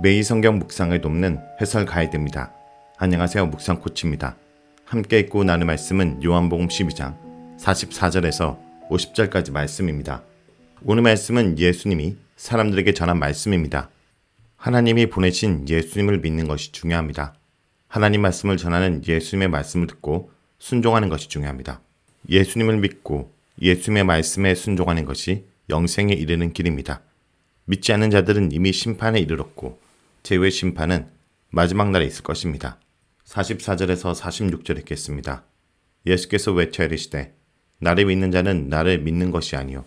매일 성경 묵상을 돕는 해설 가이드입니다. 안녕하세요. 묵상 코치입니다. 함께 읽고 나눌 말씀은 요한복음 12장 44절에서 50절까지 말씀입니다. 오늘 말씀은 예수님이 사람들에게 전한 말씀입니다. 하나님이 보내신 예수님을 믿는 것이 중요합니다. 하나님 말씀을 전하는 예수님의 말씀을 듣고 순종하는 것이 중요합니다. 예수님을 믿고 예수님의 말씀에 순종하는 것이 영생에 이르는 길입니다. 믿지 않는 자들은 이미 심판에 이르렀고 제외 심판은 마지막 날에 있을 것입니다. 44절에서 46절 읽겠습니다. 예수께서 외쳐 이르시되 나를 믿는 자는 나를 믿는 것이 아니요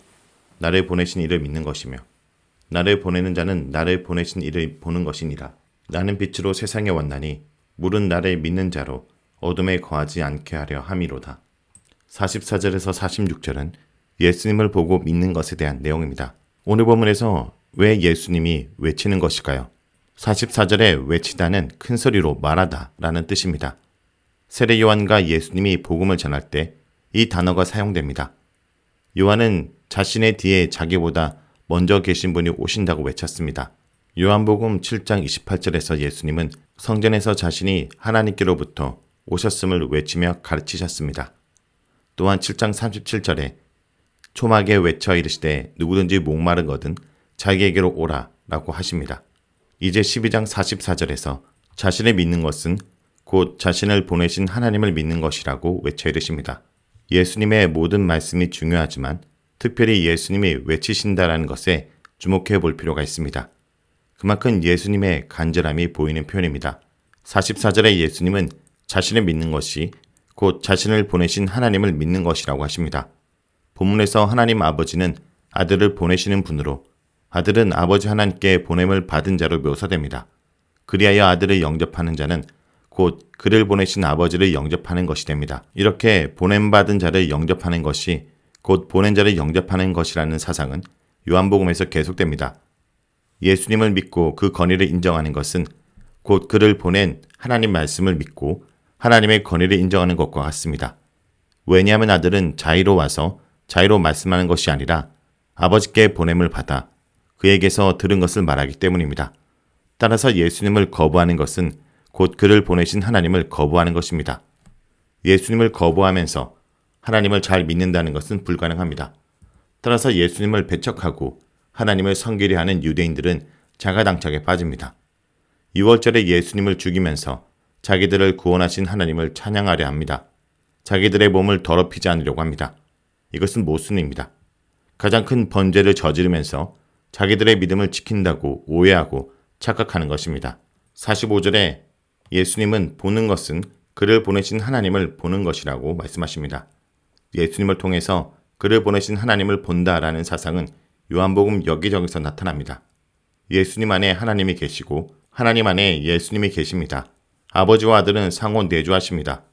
나를 보내신 이를 믿는 것이며 나를 보내는 자는 나를 보내신 이를 보는 것이니라. 나는 빛으로 세상에 왔나니 물은 나를 믿는 자로 어둠에 거하지 않게 하려 함이로다. 44절에서 46절은 예수님을 보고 믿는 것에 대한 내용입니다. 오늘 본문에서 왜 예수님이 외치는 것일까요? 44절에 외치다는 큰 소리로 말하다 라는 뜻입니다. 세례 요한과 예수님이 복음을 전할 때 이 단어가 사용됩니다. 요한은 자신의 뒤에 자기보다 먼저 계신 분이 오신다고 외쳤습니다. 요한복음 7장 28절에서 예수님은 성전에서 자신이 하나님께로부터 오셨음을 외치며 가르치셨습니다. 또한 7장 37절에 초막에 외쳐 이르시되 누구든지 목마르거든 자기에게로 오라 라고 하십니다. 이제 12장 44절에서 자신을 믿는 것은 곧 자신을 보내신 하나님을 믿는 것이라고 외쳐 이르십니다. 예수님의 모든 말씀이 중요하지만 특별히 예수님이 외치신다라는 것에 주목해 볼 필요가 있습니다. 그만큼 예수님의 간절함이 보이는 표현입니다. 44절에 예수님은 자신을 믿는 것이 곧 자신을 보내신 하나님을 믿는 것이라고 하십니다. 본문에서 하나님 아버지는 아들을 보내시는 분으로 아들은 아버지 하나님께 보냄을 받은 자로 묘사됩니다. 그리하여 아들을 영접하는 자는 곧 그를 보내신 아버지를 영접하는 것이 됩니다. 이렇게 보냄받은 자를 영접하는 것이 곧 보낸 자를 영접하는 것이라는 사상은 요한복음에서 계속됩니다. 예수님을 믿고 그 권위를 인정하는 것은 곧 그를 보낸 하나님 말씀을 믿고 하나님의 권위를 인정하는 것과 같습니다. 왜냐하면 아들은 자의로 와서 자의로 말씀하는 것이 아니라 아버지께 보냄을 받아 그에게서 들은 것을 말하기 때문입니다. 따라서 예수님을 거부하는 것은 곧 그를 보내신 하나님을 거부하는 것입니다. 예수님을 거부하면서 하나님을 잘 믿는다는 것은 불가능합니다. 따라서 예수님을 배척하고 하나님을 성기려 하는 유대인들은 자가당착에 빠집니다. 6월절에 예수님을 죽이면서 자기들을 구원하신 하나님을 찬양하려 합니다. 자기들의 몸을 더럽히지 않으려고 합니다. 이것은 모순입니다. 가장 큰 번제를 저지르면서 자기들의 믿음을 지킨다고 오해하고 착각하는 것입니다. 45절에 예수님은 보는 것은 그를 보내신 하나님을 보는 것이라고 말씀하십니다. 예수님을 통해서 그를 보내신 하나님을 본다라는 사상은 요한복음 여기저기서 나타납니다. 예수님 안에 하나님이 계시고 하나님 안에 예수님이 계십니다. 아버지와 아들은 상호 내주하십니다.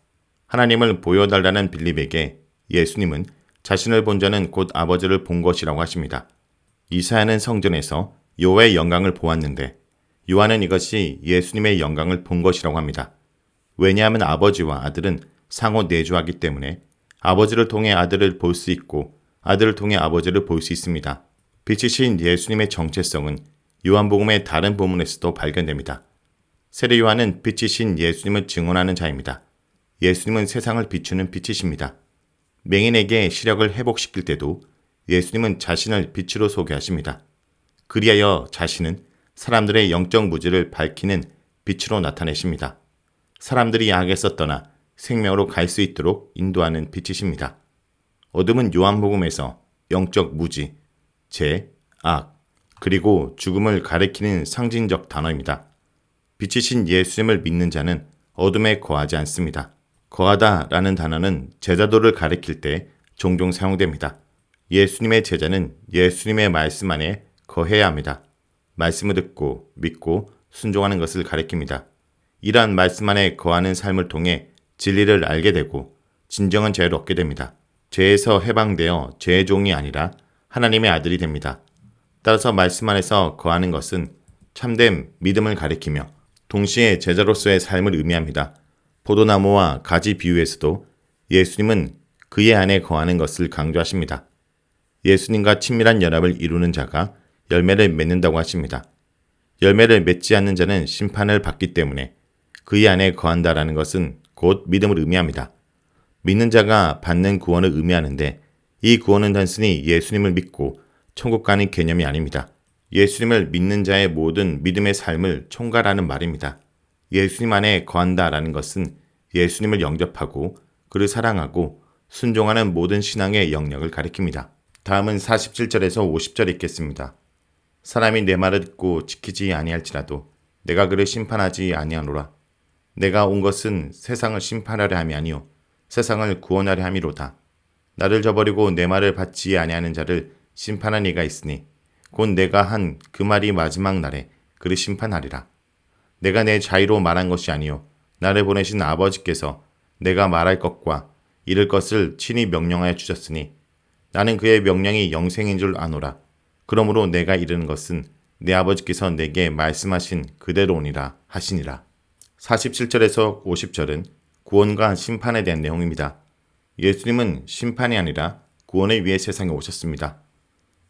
하나님을 보여달라는 빌립에게 예수님은 자신을 본 자는 곧 아버지를 본 것이라고 하십니다. 이사야는 성전에서 여호와의 영광을 보았는데 요한은 이것이 예수님의 영광을 본 것이라고 합니다. 왜냐하면 아버지와 아들은 상호 내주하기 때문에 아버지를 통해 아들을 볼 수 있고 아들을 통해 아버지를 볼 수 있습니다. 빛이신 예수님의 정체성은 요한복음의 다른 부문에서도 발견됩니다. 세례 요한은 빛이신 예수님을 증언하는 자입니다. 예수님은 세상을 비추는 빛이십니다. 맹인에게 시력을 회복시킬 때도 예수님은 자신을 빛으로 소개하십니다. 그리하여 자신은 사람들의 영적 무지를 밝히는 빛으로 나타내십니다. 사람들이 악에서 떠나 생명으로 갈 수 있도록 인도하는 빛이십니다. 어둠은 요한복음에서 영적 무지, 죄, 악, 그리고 죽음을 가리키는 상징적 단어입니다. 빛이신 예수님을 믿는 자는 어둠에 거하지 않습니다. 거하다 라는 단어는 제자도를 가리킬 때 종종 사용됩니다. 예수님의 제자는 예수님의 말씀 안에 거해야 합니다. 말씀을 듣고 믿고 순종하는 것을 가리킵니다. 이러한 말씀 안에 거하는 삶을 통해 진리를 알게 되고 진정한 자유를 얻게 됩니다. 죄에서 해방되어 죄의 종이 아니라 하나님의 아들이 됩니다. 따라서 말씀 안에서 거하는 것은 참된 믿음을 가리키며 동시에 제자로서의 삶을 의미합니다. 포도나무와 가지 비유에서도 예수님은 그의 안에 거하는 것을 강조하십니다. 예수님과 친밀한 연합을 이루는 자가 열매를 맺는다고 하십니다. 열매를 맺지 않는 자는 심판을 받기 때문에 그의 안에 거한다라는 것은 곧 믿음을 의미합니다. 믿는 자가 받는 구원을 의미하는데 이 구원은 단순히 예수님을 믿고 천국 가는 개념이 아닙니다. 예수님을 믿는 자의 모든 믿음의 삶을 총괄하는 말입니다. 예수님 안에 거한다라는 것은 예수님을 영접하고 그를 사랑하고 순종하는 모든 신앙의 영역을 가리킵니다. 다음은 47절에서 50절 읽겠습니다. 사람이 내 말을 듣고 지키지 아니할지라도 내가 그를 심판하지 아니하노라. 내가 온 것은 세상을 심판하려 함이 아니요 세상을 구원하려 함이로다. 나를 저버리고 내 말을 받지 아니하는 자를 심판한 이가 있으니 곧 내가 한 그 말이 마지막 날에 그를 심판하리라. 내가 내 자유로 말한 것이 아니요 나를 보내신 아버지께서 내가 말할 것과 이를 것을 친히 명령하여 주셨으니 나는 그의 명령이 영생인 줄 아노라. 그러므로 내가 이르는 것은 내 아버지께서 내게 말씀하신 그대로니라 하시니라. 47절에서 50절은 구원과 심판에 대한 내용입니다. 예수님은 심판이 아니라 구원을 위해 세상에 오셨습니다.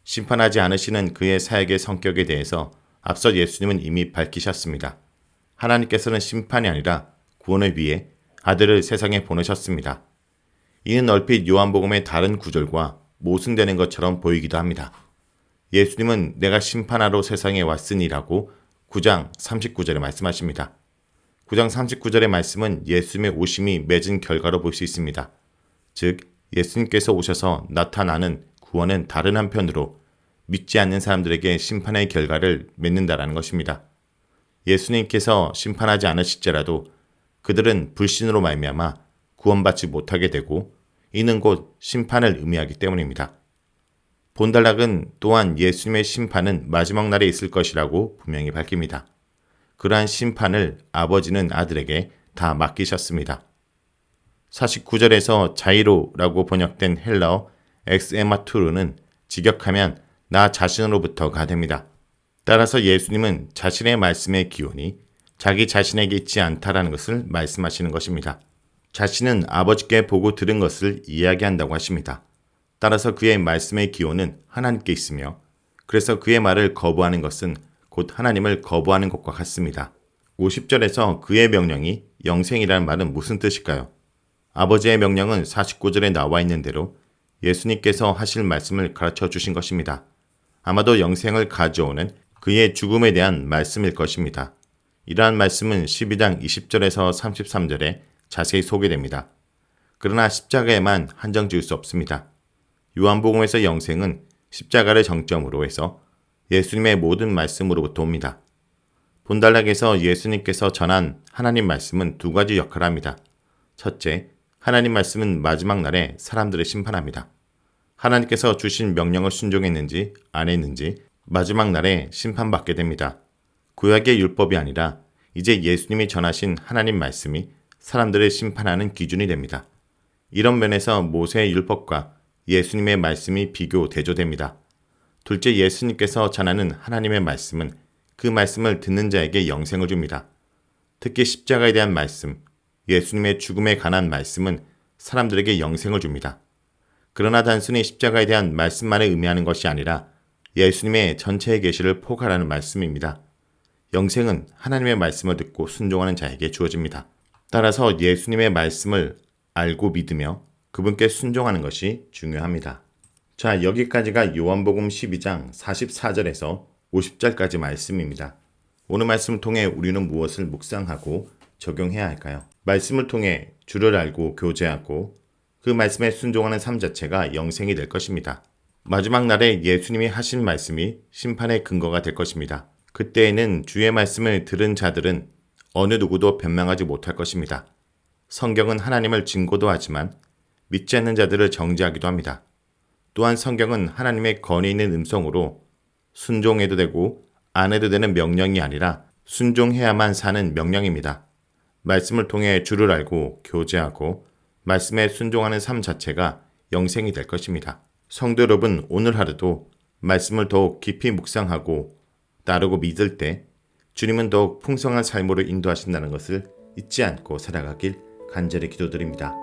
심판하지 않으시는 그의 사역의 성격에 대해서 앞서 예수님은 이미 밝히셨습니다. 하나님께서는 심판이 아니라 구원을 위해 아들을 세상에 보내셨습니다. 이는 얼핏 요한복음의 다른 구절과 모순되는 것처럼 보이기도 합니다. 예수님은 내가 심판하러 세상에 왔으니라고 9장 39절에 말씀하십니다. 9장 39절의 말씀은 예수님의 오심이 맺은 결과로 볼 수 있습니다. 즉, 예수님께서 오셔서 나타나는 구원은 다른 한편으로 믿지 않는 사람들에게 심판의 결과를 맺는다라는 것입니다. 예수님께서 심판하지 않으실지라도 그들은 불신으로 말미암아 구원받지 못하게 되고 이는 곧 심판을 의미하기 때문입니다. 본달락은 또한 예수님의 심판은 마지막 날에 있을 것이라고 분명히 밝힙니다. 그러한 심판을 아버지는 아들에게 다 맡기셨습니다. 49절에서 자이로라고 번역된 헬라어 엑스에마투르는 직역하면 나 자신으로부터가 됩니다. 따라서 예수님은 자신의 말씀의 기원이 자기 자신에게 있지 않다라는 것을 말씀하시는 것입니다. 자신은 아버지께 보고 들은 것을 이야기한다고 하십니다. 따라서 그의 말씀의 기원은 하나님께 있으며 그래서 그의 말을 거부하는 것은 곧 하나님을 거부하는 것과 같습니다. 50절에서 그의 명령이 영생이라는 말은 무슨 뜻일까요? 아버지의 명령은 49절에 나와 있는 대로 예수님께서 하실 말씀을 가르쳐 주신 것입니다. 아마도 영생을 가져오는 그의 죽음에 대한 말씀일 것입니다. 이러한 말씀은 12장 20절에서 33절에 자세히 소개됩니다. 그러나 십자가에만 한정 지을 수 없습니다. 요한복음에서 영생은 십자가를 정점으로 해서 예수님의 모든 말씀으로부터 옵니다. 본달락에서 예수님께서 전한 하나님 말씀은 두 가지 역할을 합니다. 첫째, 하나님 말씀은 마지막 날에 사람들을 심판합니다. 하나님께서 주신 명령을 순종했는지 안 했는지 마지막 날에 심판받게 됩니다. 구약의 율법이 아니라 이제 예수님이 전하신 하나님 말씀이 사람들을 심판하는 기준이 됩니다. 이런 면에서 모세의 율법과 예수님의 말씀이 비교 대조됩니다. 둘째 예수님께서 전하는 하나님의 말씀은 그 말씀을 듣는 자에게 영생을 줍니다. 특히 십자가에 대한 말씀, 예수님의 죽음에 관한 말씀은 사람들에게 영생을 줍니다. 그러나 단순히 십자가에 대한 말씀만을 의미하는 것이 아니라 예수님의 전체의 계시를 포괄하는 말씀입니다. 영생은 하나님의 말씀을 듣고 순종하는 자에게 주어집니다. 따라서 예수님의 말씀을 알고 믿으며 그분께 순종하는 것이 중요합니다. 자, 여기까지가 요한복음 12장 44절에서 50절까지 말씀입니다. 오늘 말씀을 통해 우리는 무엇을 묵상하고 적용해야 할까요? 말씀을 통해 주를 알고 교제하고 그 말씀에 순종하는 삶 자체가 영생이 될 것입니다. 마지막 날에 예수님이 하신 말씀이 심판의 근거가 될 것입니다. 그때에는 주의 말씀을 들은 자들은 어느 누구도 변명하지 못할 것입니다. 성경은 하나님을 증거도 하지만 믿지 않는 자들을 정죄하기도 합니다. 또한 성경은 하나님의 권위 있는 음성으로 순종해도 되고 안 해도 되는 명령이 아니라 순종해야만 사는 명령입니다. 말씀을 통해 주를 알고 교제하고 말씀에 순종하는 삶 자체가 영생이 될 것입니다. 성도 여러분, 오늘 하루도 말씀을 더욱 깊이 묵상하고 따르고 믿을 때 주님은 더욱 풍성한 삶으로 인도하신다는 것을 잊지 않고 살아가길 간절히 기도드립니다.